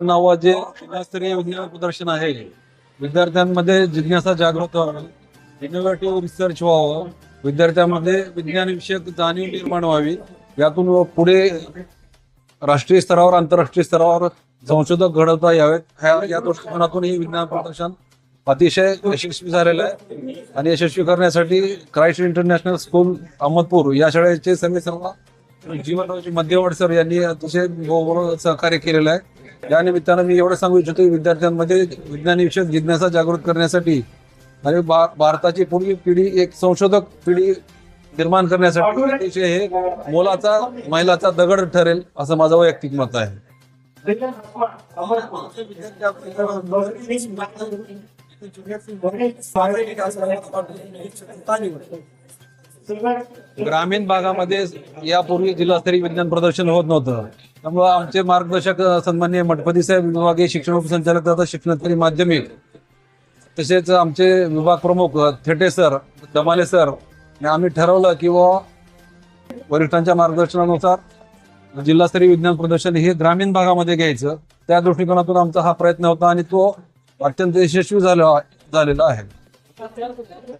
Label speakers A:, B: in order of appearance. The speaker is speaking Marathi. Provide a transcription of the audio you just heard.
A: नावा जे जिल्हास्तरीय विज्ञान प्रदर्शन आहे. विद्यार्थ्यांमध्ये जिज्ञासा जागृत व्हावी इनोव्हेटिव्ह रिसर्च व्हावं विद्यार्थ्यांमध्ये विज्ञान विषयक जाणीव निर्माण व्हावी यातून पुढे राष्ट्रीय स्तरावर आंतरराष्ट्रीय स्तरावर संशोधक घडवता यावेत. ह्या या दृष्टिकोनातून हे विज्ञान प्रदर्शन अतिशय यशस्वी झालेलं आहे. आणि यशस्वी करण्यासाठी क्राईस्ट इंटरनॅशनल स्कूल अहमदपूर या शाळेचे सर्वे सर्व जीवनरावजी मध्यवाड सर यांनी अतिशय सहकार्य केलेलं आहे. या निमित्तानं मी एवढं सांगू इच्छितो की विद्यार्थ्यांमध्ये विज्ञानविषयक जिज्ञासा जागृत करण्यासाठी आणि भारताची पुढील पिढी एक संशोधक पिढी निर्माण करण्यासाठी अतिशय हे मोलाचा महिलाचा दगड ठरेल असं माझं वैयक्तिक मत आहे. ग्रामीण भागामध्ये यापूर्वी जिल्हास्तरीय विज्ञान प्रदर्शन होत नव्हतं. त्यामुळं आमचे मार्गदर्शक सन्मान्य सन्माननीय मठपती साहेब विभागीय शिक्षण उपसंचालक तथा शिक्षणाधिकारी माध्यमिक तसेच आमचे विभाग प्रमुख थेटे सर दमाले सर आम्ही ठरवलं की बुवा वरिष्ठांच्या मार्गदर्शनानुसार जिल्हास्तरीय विज्ञान प्रदर्शन हे ग्रामीण भागामध्ये घ्यायचं. त्या दृष्टिकोनातून आमचा हा प्रयत्न होता आणि तो अत्यंत यशस्वी झाला झालेला आहे.